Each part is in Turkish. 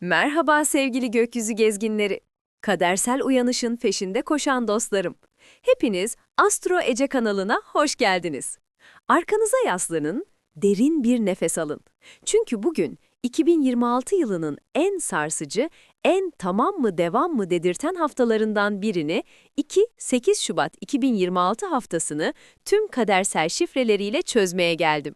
Merhaba sevgili gökyüzü gezginleri. Kadersel uyanışın peşinde koşan dostlarım. Hepiniz Astro Ece kanalına hoş geldiniz. Arkanıza yaslanın, derin bir nefes alın. Çünkü bugün 2026 yılının en sarsıcı, en tamam mı devam mı dedirten haftalarından birini 2-8 Şubat 2026 haftasını tüm kadersel şifreleriyle çözmeye geldim.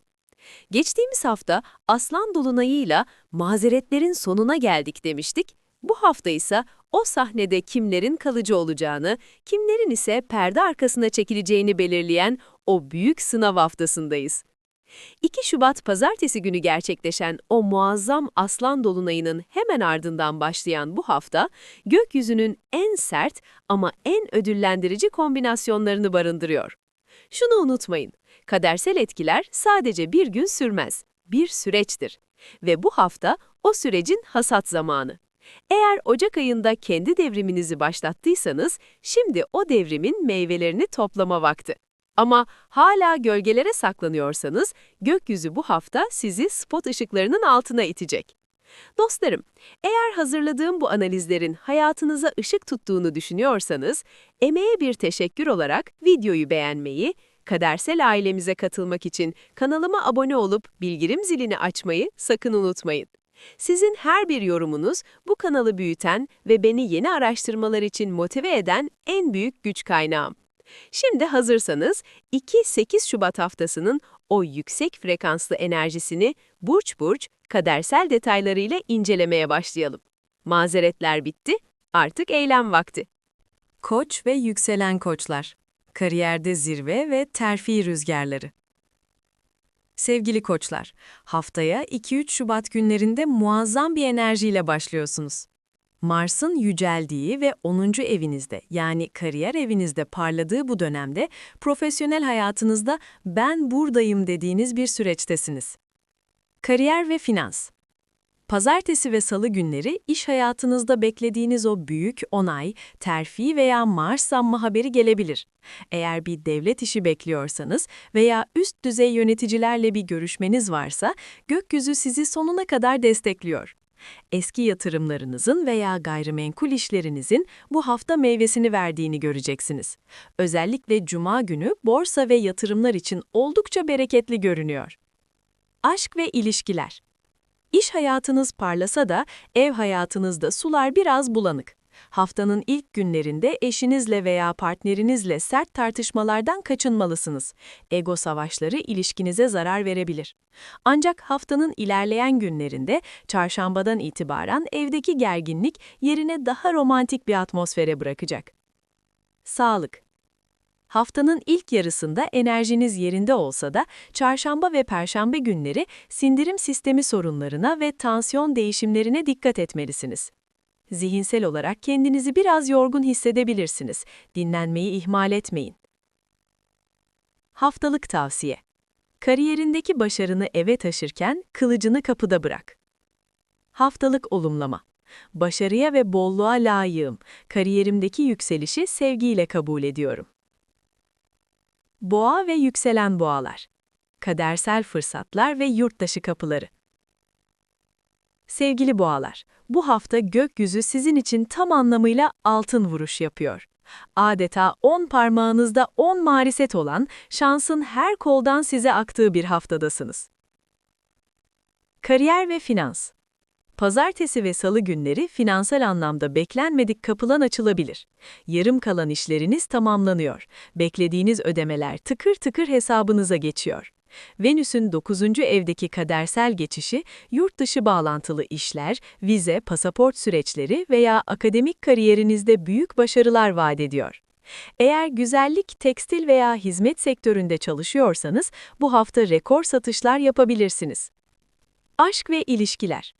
Geçtiğimiz hafta Aslan Dolunay'ıyla mazeretlerin sonuna geldik demiştik. Bu hafta ise o sahnede kimlerin kalıcı olacağını, kimlerin ise perde arkasına çekileceğini belirleyen o büyük sınav haftasındayız. 2 Şubat pazartesi günü gerçekleşen o muazzam Aslan Dolunay'ının hemen ardından başlayan bu hafta, gökyüzünün en sert ama en ödüllendirici kombinasyonlarını barındırıyor. Şunu unutmayın, kadersel etkiler sadece bir gün sürmez, bir süreçtir. Ve bu hafta o sürecin hasat zamanı. Eğer Ocak ayında kendi devriminizi başlattıysanız, şimdi o devrimin meyvelerini toplama vakti. Ama hala gölgelere saklanıyorsanız, gökyüzü bu hafta sizi spot ışıklarının altına itecek. Dostlarım, eğer hazırladığım bu analizlerin hayatınıza ışık tuttuğunu düşünüyorsanız, emeğe bir teşekkür olarak videoyu beğenmeyi, Kadersel ailemize katılmak için kanalıma abone olup bildirim zilini açmayı sakın unutmayın. Sizin her bir yorumunuz bu kanalı büyüten ve beni yeni araştırmalar için motive eden en büyük güç kaynağım. Şimdi hazırsanız 2-8 Şubat haftasının o yüksek frekanslı enerjisini burç burç kadersel detaylarıyla incelemeye başlayalım. Mazeretler bitti, artık eylem vakti. Koç ve yükselen koçlar. Kariyerde zirve ve terfi rüzgarları. Sevgili koçlar, haftaya 2-3 Şubat günlerinde muazzam bir enerjiyle başlıyorsunuz. Mars'ın yüceldiği ve 10. evinizde yani kariyer evinizde parladığı bu dönemde profesyonel hayatınızda ben buradayım dediğiniz bir süreçtesiniz. Kariyer ve finans. Pazartesi ve salı günleri iş hayatınızda beklediğiniz o büyük onay, terfi veya maaş zammı haberi gelebilir. Eğer bir devlet işi bekliyorsanız veya üst düzey yöneticilerle bir görüşmeniz varsa gökyüzü sizi sonuna kadar destekliyor. Eski yatırımlarınızın veya gayrimenkul işlerinizin bu hafta meyvesini verdiğini göreceksiniz. Özellikle cuma günü borsa ve yatırımlar için oldukça bereketli görünüyor. Aşk ve ilişkiler İş hayatınız parlasa da ev hayatınızda sular biraz bulanık. Haftanın ilk günlerinde eşinizle veya partnerinizle sert tartışmalardan kaçınmalısınız. Ego savaşları ilişkinize zarar verebilir. Ancak haftanın ilerleyen günlerinde çarşambadan itibaren evdeki gerginlik yerine daha romantik bir atmosfere bırakacak. Sağlık Haftanın ilk yarısında enerjiniz yerinde olsa da çarşamba ve perşembe günleri sindirim sistemi sorunlarına ve tansiyon değişimlerine dikkat etmelisiniz. Zihinsel olarak kendinizi biraz yorgun hissedebilirsiniz. Dinlenmeyi ihmal etmeyin. Haftalık tavsiye. Kariyerindeki başarını eve taşırken kılıcını kapıda bırak. Haftalık olumlama. Başarıya ve bolluğa layığım. Kariyerimdeki yükselişi sevgiyle kabul ediyorum. Boğa ve yükselen boğalar. Kadersel fırsatlar ve yurttaşı kapıları. Sevgili boğalar, bu hafta gökyüzü sizin için tam anlamıyla altın vuruş yapıyor. Adeta 10 parmağınızda 10 mariset olan, şansın her koldan size aktığı bir haftadasınız. Kariyer ve finans Pazartesi ve salı günleri finansal anlamda beklenmedik kapılan açılabilir. Yarım kalan işleriniz tamamlanıyor. Beklediğiniz ödemeler tıkır tıkır hesabınıza geçiyor. Venüs'ün 9. evdeki kadersel geçişi, yurt dışı bağlantılı işler, vize, pasaport süreçleri veya akademik kariyerinizde büyük başarılar vaat ediyor. Eğer güzellik, tekstil veya hizmet sektöründe çalışıyorsanız, bu hafta rekor satışlar yapabilirsiniz. Aşk ve ilişkiler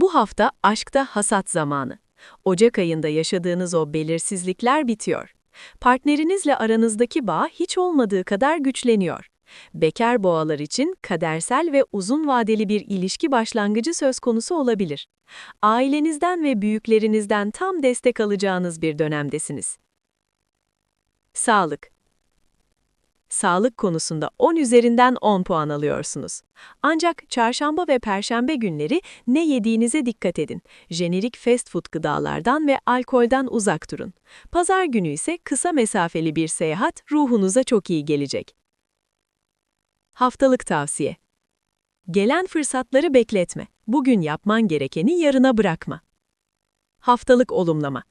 bu hafta aşkta hasat zamanı. Ocak ayında yaşadığınız o belirsizlikler bitiyor. Partnerinizle aranızdaki bağ hiç olmadığı kadar güçleniyor. Bekar boğalar için kadersel ve uzun vadeli bir ilişki başlangıcı söz konusu olabilir. Ailenizden ve büyüklerinizden tam destek alacağınız bir dönemdesiniz. Sağlık Sağlık konusunda 10 üzerinden 10 puan alıyorsunuz. Ancak çarşamba ve perşembe günleri ne yediğinize dikkat edin. Jenerik fast food gıdalardan ve alkolden uzak durun. Pazar günü ise kısa mesafeli bir seyahat ruhunuza çok iyi gelecek. Haftalık tavsiye. Gelen fırsatları bekletme. Bugün yapman gerekeni yarına bırakma. Haftalık olumlama.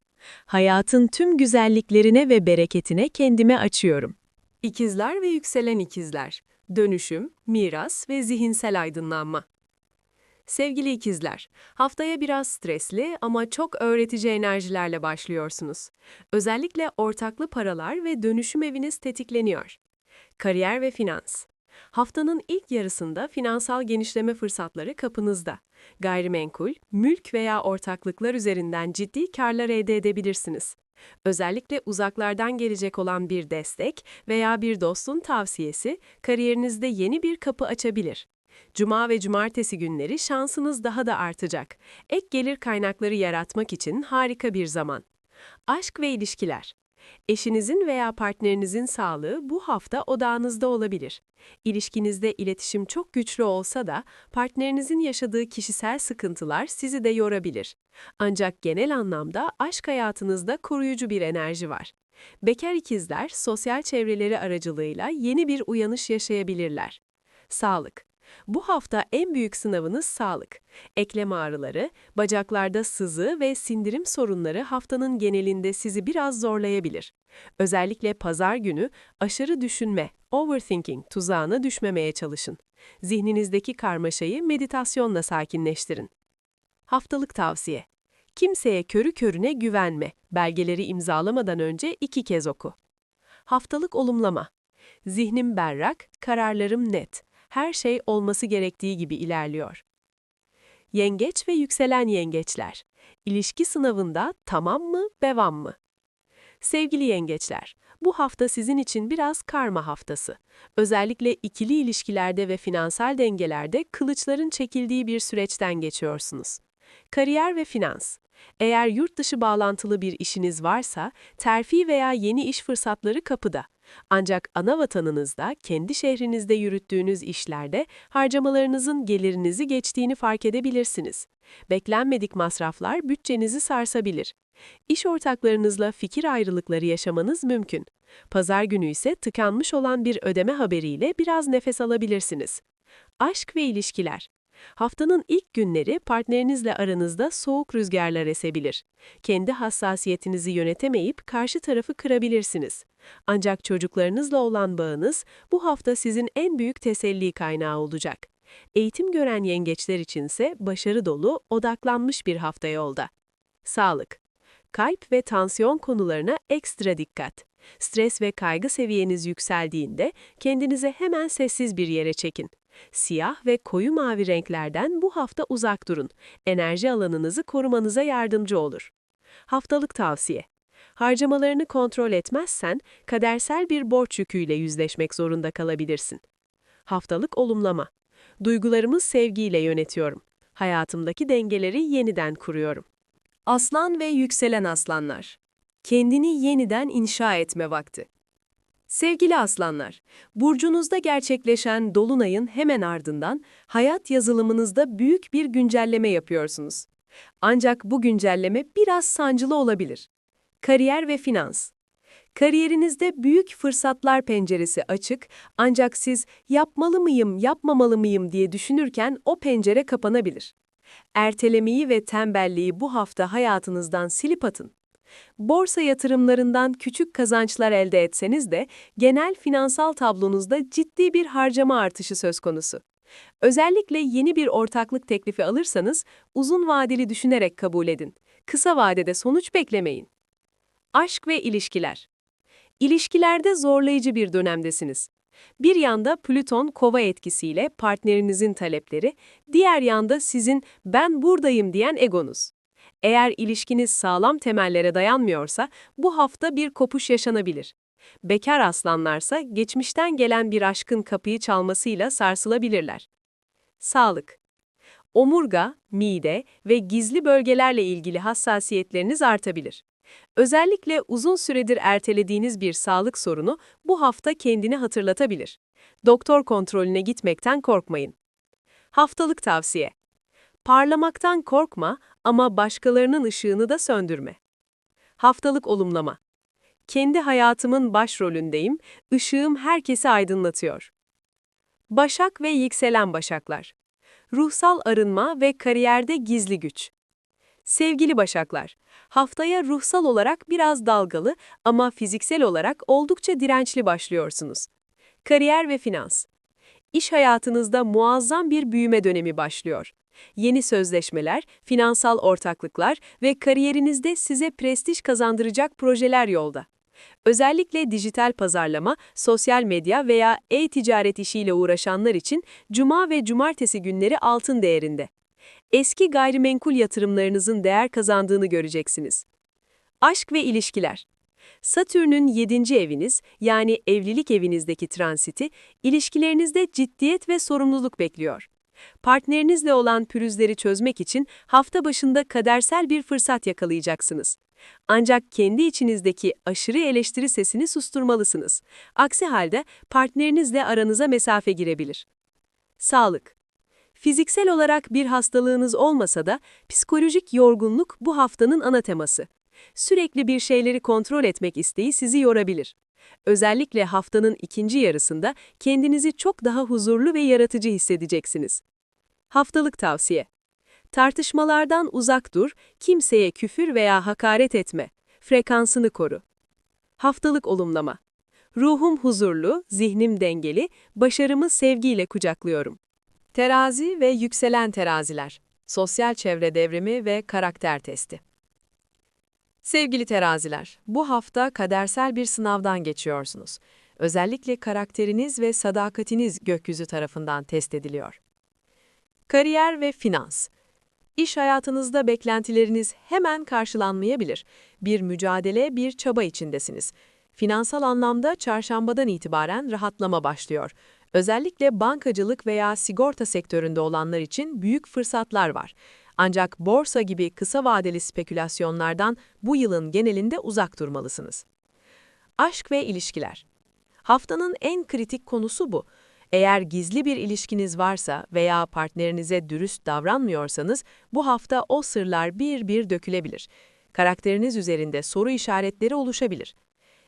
Hayatın tüm güzelliklerine ve bereketine kendime açıyorum. İkizler ve yükselen ikizler. Dönüşüm, miras ve zihinsel aydınlanma. Sevgili ikizler, haftaya biraz stresli ama çok öğretici enerjilerle başlıyorsunuz. Özellikle ortaklı paralar ve dönüşüm eviniz tetikleniyor. Kariyer ve finans. Haftanın ilk yarısında finansal genişleme fırsatları kapınızda. Gayrimenkul, mülk veya ortaklıklar üzerinden ciddi karlar elde edebilirsiniz. Özellikle uzaklardan gelecek olan bir destek veya bir dostun tavsiyesi kariyerinizde yeni bir kapı açabilir. Cuma ve cumartesi günleri şansınız daha da artacak. Ek gelir kaynakları yaratmak için harika bir zaman. Aşk ve ilişkiler. Eşinizin veya partnerinizin sağlığı bu hafta odağınızda olabilir. İlişkinizde iletişim çok güçlü olsa da partnerinizin yaşadığı kişisel sıkıntılar sizi de yorabilir. Ancak genel anlamda aşk hayatınızda koruyucu bir enerji var. Bekar ikizler sosyal çevreleri aracılığıyla yeni bir uyanış yaşayabilirler. Sağlık. Bu hafta en büyük sınavınız sağlık. Eklem ağrıları, bacaklarda sızı ve sindirim sorunları haftanın genelinde sizi biraz zorlayabilir. Özellikle pazar günü aşırı düşünme, overthinking tuzağına düşmemeye çalışın. Zihninizdeki karmaşayı meditasyonla sakinleştirin. Haftalık tavsiye. Kimseye körü körüne güvenme. Belgeleri imzalamadan önce iki kez oku. Haftalık olumlama. Zihnim berrak, kararlarım net. Her şey olması gerektiği gibi ilerliyor. Yengeç ve yükselen yengeçler. İlişki sınavında tamam mı, devam mı? Sevgili yengeçler, bu hafta sizin için biraz karma haftası. Özellikle ikili ilişkilerde ve finansal dengelerde kılıçların çekildiği bir süreçten geçiyorsunuz. Kariyer ve finans. Eğer yurt dışı bağlantılı bir işiniz varsa, terfi veya yeni iş fırsatları kapıda. Ancak ana vatanınızda, kendi şehrinizde yürüttüğünüz işlerde harcamalarınızın gelirinizi geçtiğini fark edebilirsiniz. Beklenmedik masraflar bütçenizi sarsabilir. İş ortaklarınızla fikir ayrılıkları yaşamanız mümkün. Pazar günü ise tıkanmış olan bir ödeme haberiyle biraz nefes alabilirsiniz. Aşk ve ilişkiler. Haftanın ilk günleri partnerinizle aranızda soğuk rüzgarlar esebilir. Kendi hassasiyetinizi yönetemeyip karşı tarafı kırabilirsiniz. Ancak çocuklarınızla olan bağınız bu hafta sizin en büyük teselli kaynağı olacak. Eğitim gören yengeçler içinse başarı dolu, odaklanmış bir hafta yolda. Sağlık. Kalp ve tansiyon konularına ekstra dikkat. Stres ve kaygı seviyeniz yükseldiğinde kendinize hemen sessiz bir yere çekin. Siyah ve koyu mavi renklerden bu hafta uzak durun. Enerji alanınızı korumanıza yardımcı olur. Haftalık tavsiye. Harcamalarını kontrol etmezsen kadersel bir borç yüküyle yüzleşmek zorunda kalabilirsin. Haftalık olumlama. Duygularımı sevgiyle yönetiyorum. Hayatımdaki dengeleri yeniden kuruyorum. Aslan ve yükselen aslanlar. Kendini yeniden inşa etme vakti. Sevgili aslanlar, burcunuzda gerçekleşen dolunayın hemen ardından hayat yazılımınızda büyük bir güncelleme yapıyorsunuz. Ancak bu güncelleme biraz sancılı olabilir. Kariyer ve finans. Kariyerinizde büyük fırsatlar penceresi açık ancak siz yapmalı mıyım, yapmamalı mıyım diye düşünürken o pencere kapanabilir. Ertelemeyi ve tembelliği bu hafta hayatınızdan silip atın. Borsa yatırımlarından küçük kazançlar elde etseniz de genel finansal tablonuzda ciddi bir harcama artışı söz konusu. Özellikle yeni bir ortaklık teklifi alırsanız uzun vadeli düşünerek kabul edin. Kısa vadede sonuç beklemeyin. Aşk ve ilişkiler. İlişkilerde zorlayıcı bir dönemdesiniz. Bir yanda Plüton kova etkisiyle partnerinizin talepleri, diğer yanda sizin ben buradayım diyen egonuz. Eğer ilişkiniz sağlam temellere dayanmıyorsa bu hafta bir kopuş yaşanabilir. Bekar aslanlarsa geçmişten gelen bir aşkın kapıyı çalmasıyla sarsılabilirler. Sağlık. Omurga, mide ve gizli bölgelerle ilgili hassasiyetleriniz artabilir. Özellikle uzun süredir ertelediğiniz bir sağlık sorunu bu hafta kendini hatırlatabilir. Doktor kontrolüne gitmekten korkmayın. Haftalık tavsiye. Parlamaktan korkma ama başkalarının ışığını da söndürme. Haftalık olumlama. Kendi hayatımın başrolündeyim, ışığım herkesi aydınlatıyor. Başak ve yükselen başaklar. Ruhsal arınma ve kariyerde gizli güç. Sevgili başaklar, haftaya ruhsal olarak biraz dalgalı ama fiziksel olarak oldukça dirençli başlıyorsunuz. Kariyer ve finans. İş hayatınızda muazzam bir büyüme dönemi başlıyor. Yeni sözleşmeler, finansal ortaklıklar ve kariyerinizde size prestij kazandıracak projeler yolda. Özellikle dijital pazarlama, sosyal medya veya e-ticaret işiyle uğraşanlar için cuma ve cumartesi günleri altın değerinde. Eski gayrimenkul yatırımlarınızın değer kazandığını göreceksiniz. Aşk ve ilişkiler. Satürn'ün 7. eviniz, yani evlilik evinizdeki transiti, ilişkilerinizde ciddiyet ve sorumluluk bekliyor. Partnerinizle olan pürüzleri çözmek için hafta başında kadersel bir fırsat yakalayacaksınız. Ancak kendi içinizdeki aşırı eleştiri sesini susturmalısınız. Aksi halde partnerinizle aranıza mesafe girebilir. Sağlık. Fiziksel olarak bir hastalığınız olmasa da psikolojik yorgunluk bu haftanın ana teması. Sürekli bir şeyleri kontrol etmek isteği sizi yorabilir. Özellikle haftanın ikinci yarısında kendinizi çok daha huzurlu ve yaratıcı hissedeceksiniz. Haftalık tavsiye. Tartışmalardan uzak dur, kimseye küfür veya hakaret etme. Frekansını koru. Haftalık olumlama. Ruhum huzurlu, zihnim dengeli, başarımı sevgiyle kucaklıyorum. Terazi ve yükselen teraziler. Sosyal çevre devrimi ve karakter testi. Sevgili teraziler, bu hafta kadersel bir sınavdan geçiyorsunuz. Özellikle karakteriniz ve sadakatiniz gökyüzü tarafından test ediliyor. Kariyer ve finans. İş hayatınızda beklentileriniz hemen karşılanmayabilir. Bir mücadele, bir çaba içindesiniz. Finansal anlamda çarşambadan itibaren rahatlama başlıyor. Özellikle bankacılık veya sigorta sektöründe olanlar için büyük fırsatlar var. Ancak borsa gibi kısa vadeli spekülasyonlardan bu yılın genelinde uzak durmalısınız. Aşk ve ilişkiler. Haftanın en kritik konusu bu. Eğer gizli bir ilişkiniz varsa veya partnerinize dürüst davranmıyorsanız bu hafta o sırlar bir bir dökülebilir. Karakteriniz üzerinde soru işaretleri oluşabilir.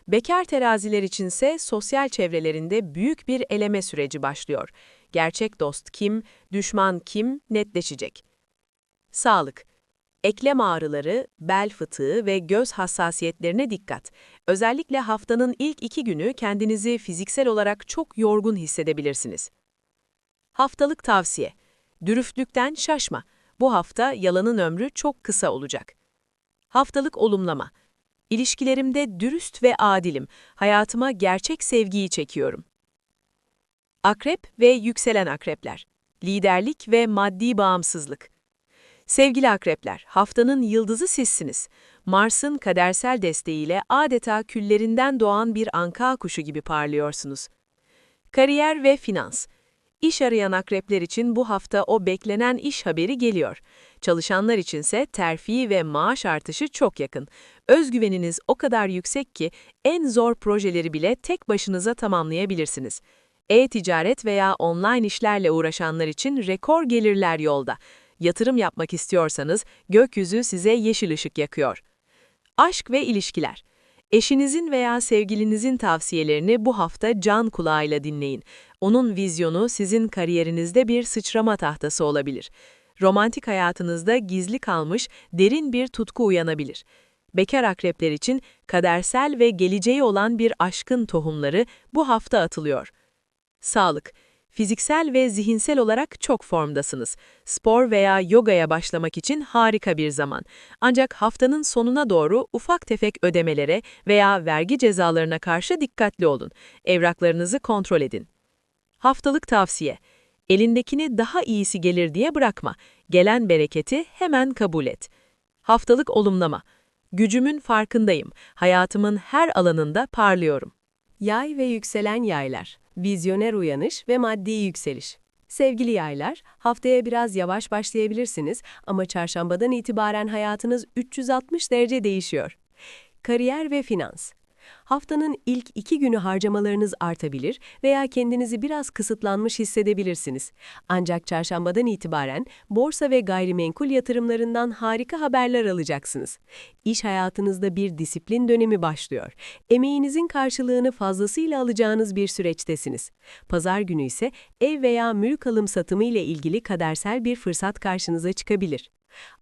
Bekar teraziler içinse sosyal çevrelerinde büyük bir eleme süreci başlıyor. Gerçek dost kim, düşman kim netleşecek. Sağlık. Eklem ağrıları, bel fıtığı ve göz hassasiyetlerine dikkat. Özellikle haftanın ilk iki günü kendinizi fiziksel olarak çok yorgun hissedebilirsiniz. Haftalık tavsiye. Dürüstlükten şaşma. Bu hafta yalanın ömrü çok kısa olacak. Haftalık olumlama. İlişkilerimde dürüst ve adilim. Hayatıma gerçek sevgiyi çekiyorum. Akrep ve yükselen akrepler. Liderlik ve maddi bağımsızlık. Sevgili akrepler, haftanın yıldızı sizsiniz. Mars'ın kadersel desteğiyle adeta küllerinden doğan bir anka kuşu gibi parlıyorsunuz. Kariyer ve finans. İş arayan akrepler için bu hafta o beklenen iş haberi geliyor. Çalışanlar içinse terfi ve maaş artışı çok yakın. Özgüveniniz o kadar yüksek ki en zor projeleri bile tek başınıza tamamlayabilirsiniz. E-ticaret veya online işlerle uğraşanlar için rekor gelirler yolda. Yatırım yapmak istiyorsanız gökyüzü size yeşil ışık yakıyor. Aşk ve ilişkiler. Eşinizin veya sevgilinizin tavsiyelerini bu hafta can kulağıyla dinleyin. Onun vizyonu sizin kariyerinizde bir sıçrama tahtası olabilir. Romantik hayatınızda gizli kalmış derin bir tutku uyanabilir. Bekar akrepler için kadersel ve geleceği olan bir aşkın tohumları bu hafta atılıyor. Sağlık. Fiziksel ve zihinsel olarak çok formdasınız. Spor veya yogaya başlamak için harika bir zaman. Ancak haftanın sonuna doğru ufak tefek ödemelere veya vergi cezalarına karşı dikkatli olun. Evraklarınızı kontrol edin. Haftalık tavsiye. Elindekini daha iyisi gelir diye bırakma. Gelen bereketi hemen kabul et. Haftalık olumlama. Gücümün farkındayım. Hayatımın her alanında parlıyorum. Yay ve yükselen yaylar, vizyoner uyanış ve maddi yükseliş. Sevgili yaylar, haftaya biraz yavaş başlayabilirsiniz ama çarşambadan itibaren hayatınız 360 derece değişiyor. kariyer ve finans. Haftanın ilk iki günü harcamalarınız artabilir veya kendinizi biraz kısıtlanmış hissedebilirsiniz. Ancak çarşambadan itibaren borsa ve gayrimenkul yatırımlarından harika haberler alacaksınız. İş hayatınızda bir disiplin dönemi başlıyor. Emeğinizin karşılığını fazlasıyla alacağınız bir süreçtesiniz. Pazar günü ise ev veya mülk alım satımı ile ilgili kadersel bir fırsat karşınıza çıkabilir.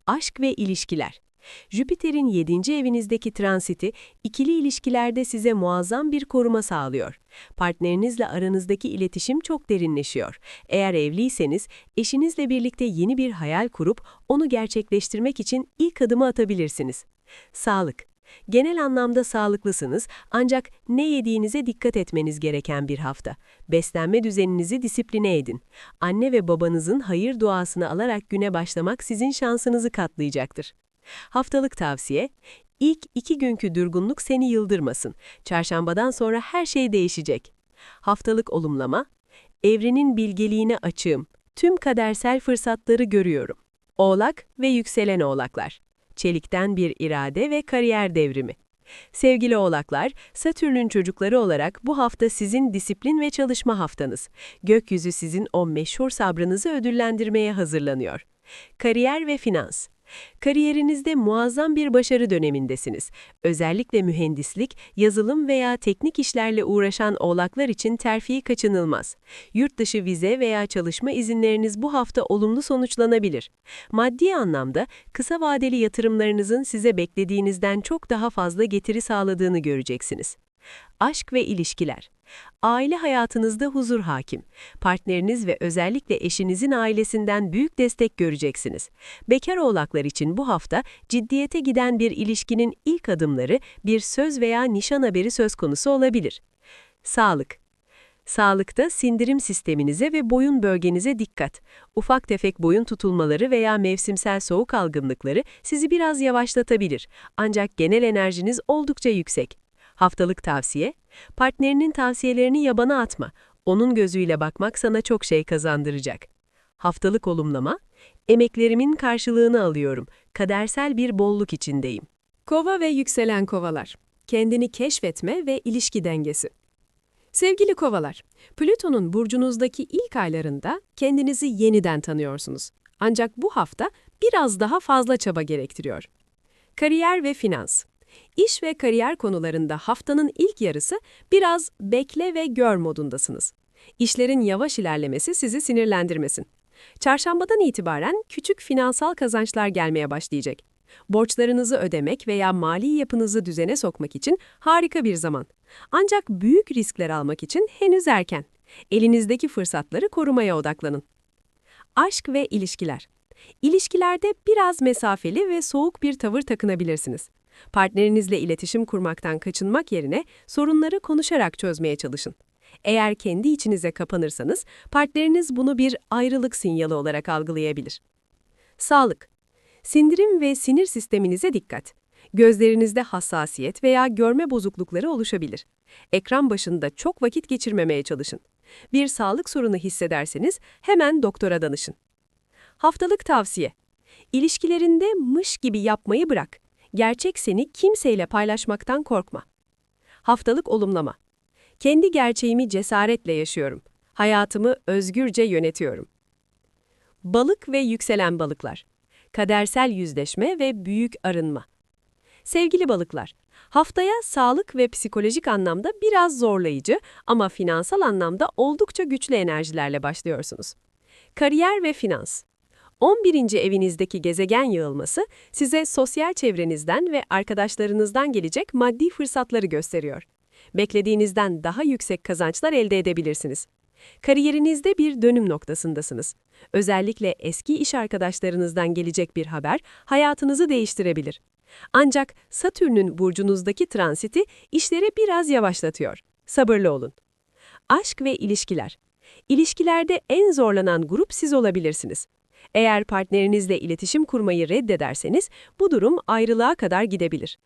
Aşk ve ilişkiler. Jüpiter'in 7. evinizdeki transiti ikili ilişkilerde size muazzam bir koruma sağlıyor. Partnerinizle aranızdaki iletişim çok derinleşiyor. Eğer evliyseniz eşinizle birlikte yeni bir hayal kurup onu gerçekleştirmek için ilk adımı atabilirsiniz. Sağlık. Genel anlamda sağlıklısınız ancak ne yediğinize dikkat etmeniz gereken bir hafta. Beslenme düzeninizi disipline edin. Anne ve babanızın hayır duasını alarak güne başlamak sizin şansınızı katlayacaktır. Haftalık tavsiye, ilk iki günkü durgunluk seni yıldırmasın. Çarşambadan sonra her şey değişecek. Haftalık olumlama, evrenin bilgeliğine açığım. Tüm kadersel fırsatları görüyorum. Oğlak ve yükselen oğlaklar. Çelikten bir irade ve kariyer devrimi. Sevgili oğlaklar, Satürn'ün çocukları olarak bu hafta sizin disiplin ve çalışma haftanız. Gökyüzü sizin o meşhur sabrınızı ödüllendirmeye hazırlanıyor. Kariyer ve finans. Kariyerinizde muazzam bir başarı dönemindesiniz. Özellikle mühendislik, yazılım veya teknik işlerle uğraşan oğlaklar için terfi kaçınılmaz. Yurt dışı vize veya çalışma izinleriniz bu hafta olumlu sonuçlanabilir. Maddi anlamda kısa vadeli yatırımlarınızın size beklediğinizden çok daha fazla getiri sağladığını göreceksiniz. Aşk ve ilişkiler. Aile hayatınızda huzur hakim. Partneriniz ve özellikle eşinizin ailesinden büyük destek göreceksiniz. Bekar oğlaklar için bu hafta ciddiyete giden bir ilişkinin ilk adımları bir söz veya nişan haberi söz konusu olabilir. Sağlık. Sağlıkta sindirim sisteminize ve boyun bölgenize dikkat. Ufak tefek boyun tutulmaları veya mevsimsel soğuk algınlıkları sizi biraz yavaşlatabilir. Ancak genel enerjiniz oldukça yüksek. Haftalık tavsiye, partnerinin tavsiyelerini yabana atma. Onun gözüyle bakmak sana çok şey kazandıracak. Haftalık olumlama, emeklerimin karşılığını alıyorum. Kadersel bir bolluk içindeyim. Kova ve yükselen kovalar. Kendini keşfetme ve ilişki dengesi. Sevgili kovalar, Plüton'un burcunuzdaki ilk aylarında kendinizi yeniden tanıyorsunuz. Ancak bu hafta biraz daha fazla çaba gerektiriyor. Kariyer ve finans. İş ve kariyer konularında haftanın ilk yarısı biraz bekle ve gör modundasınız. İşlerin yavaş ilerlemesi sizi sinirlendirmesin. Çarşambadan itibaren küçük finansal kazançlar gelmeye başlayacak. Borçlarınızı ödemek veya mali yapınızı düzene sokmak için harika bir zaman. Ancak büyük riskler almak için henüz erken. Elinizdeki fırsatları korumaya odaklanın. Aşk ve ilişkiler. İlişkilerde biraz mesafeli ve soğuk bir tavır takınabilirsiniz. Partnerinizle iletişim kurmaktan kaçınmak yerine sorunları konuşarak çözmeye çalışın. Eğer kendi içinize kapanırsanız, partneriniz bunu bir ayrılık sinyali olarak algılayabilir. Sağlık. Sindirim ve sinir sisteminize dikkat. Gözlerinizde hassasiyet veya görme bozuklukları oluşabilir. Ekran başında çok vakit geçirmemeye çalışın. Bir sağlık sorunu hissederseniz hemen doktora danışın. Haftalık tavsiye. İlişkilerinde mış gibi yapmayı bırak. Gerçek seni kimseyle paylaşmaktan korkma. Haftalık olumlama. Kendi gerçeğimi cesaretle yaşıyorum. Hayatımı özgürce yönetiyorum. Balık ve yükselen balıklar. Kadersel yüzleşme ve büyük arınma. Sevgili balıklar, haftaya sağlık ve psikolojik anlamda biraz zorlayıcı ama finansal anlamda oldukça güçlü enerjilerle başlıyorsunuz. Kariyer ve finans. 11. evinizdeki gezegen yığılması size sosyal çevrenizden ve arkadaşlarınızdan gelecek maddi fırsatları gösteriyor. Beklediğinizden daha yüksek kazançlar elde edebilirsiniz. Kariyerinizde bir dönüm noktasındasınız. Özellikle eski iş arkadaşlarınızdan gelecek bir haber hayatınızı değiştirebilir. Ancak Satürn'ün burcunuzdaki transiti işleri biraz yavaşlatıyor. Sabırlı olun. Aşk ve ilişkiler. İlişkilerde en zorlanan grup siz olabilirsiniz. Eğer partnerinizle iletişim kurmayı reddederseniz bu durum ayrılığa kadar gidebilir.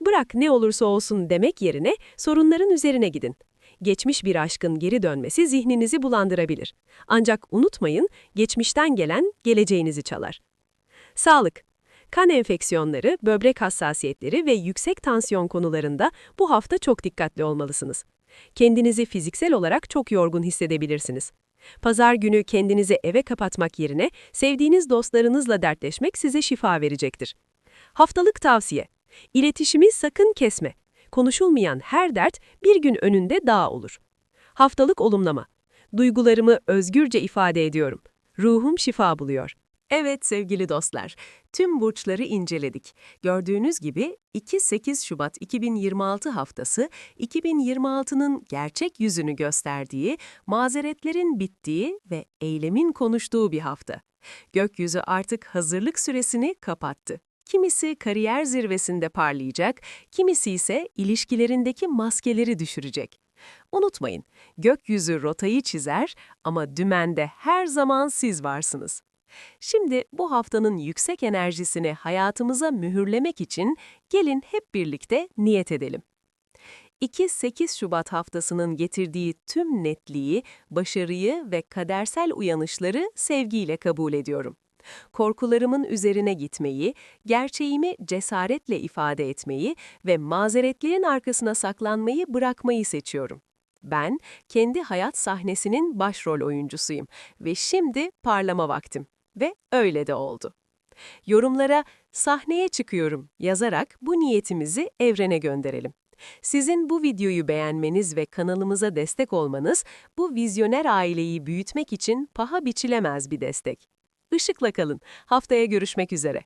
Bırak ne olursa olsun demek yerine sorunların üzerine gidin. Geçmiş bir aşkın geri dönmesi zihninizi bulandırabilir. Ancak unutmayın, geçmişten gelen geleceğinizi çalar. Sağlık. Kan enfeksiyonları, böbrek hassasiyetleri ve yüksek tansiyon konularında bu hafta çok dikkatli olmalısınız. Kendinizi fiziksel olarak çok yorgun hissedebilirsiniz. Pazar günü kendinizi eve kapatmak yerine sevdiğiniz dostlarınızla dertleşmek size şifa verecektir. Haftalık tavsiye. İletişimi sakın kesme. Konuşulmayan her dert bir gün önünde daha olur. Haftalık olumlama. Duygularımı özgürce ifade ediyorum. Ruhum şifa buluyor. Evet sevgili dostlar, tüm burçları inceledik. Gördüğünüz gibi 2-8 Şubat 2026 haftası 2026'nın gerçek yüzünü gösterdiği, mazeretlerin bittiği ve eylemin konuştuğu bir hafta. Gökyüzü artık hazırlık süresini kapattı. Kimisi kariyer zirvesinde parlayacak, kimisi ise ilişkilerindeki maskeleri düşürecek. Unutmayın, gökyüzü rotayı çizer ama dümende her zaman siz varsınız. Şimdi bu haftanın yüksek enerjisini hayatımıza mühürlemek için gelin hep birlikte niyet edelim. 2-8 Şubat haftasının getirdiği tüm netliği, başarıyı ve kadersel uyanışları sevgiyle kabul ediyorum. Korkularımın üzerine gitmeyi, gerçeğimi cesaretle ifade etmeyi ve mazeretlerin arkasına saklanmayı bırakmayı seçiyorum. Ben kendi hayat sahnesinin başrol oyuncusuyum ve şimdi parlama vaktim. Ve öyle de oldu. Yorumlara sahneye çıkıyorum yazarak bu niyetimizi evrene gönderelim. Sizin bu videoyu beğenmeniz ve kanalımıza destek olmanız bu vizyoner aileyi büyütmek için paha biçilemez bir destek. Işıkla kalın. Haftaya görüşmek üzere.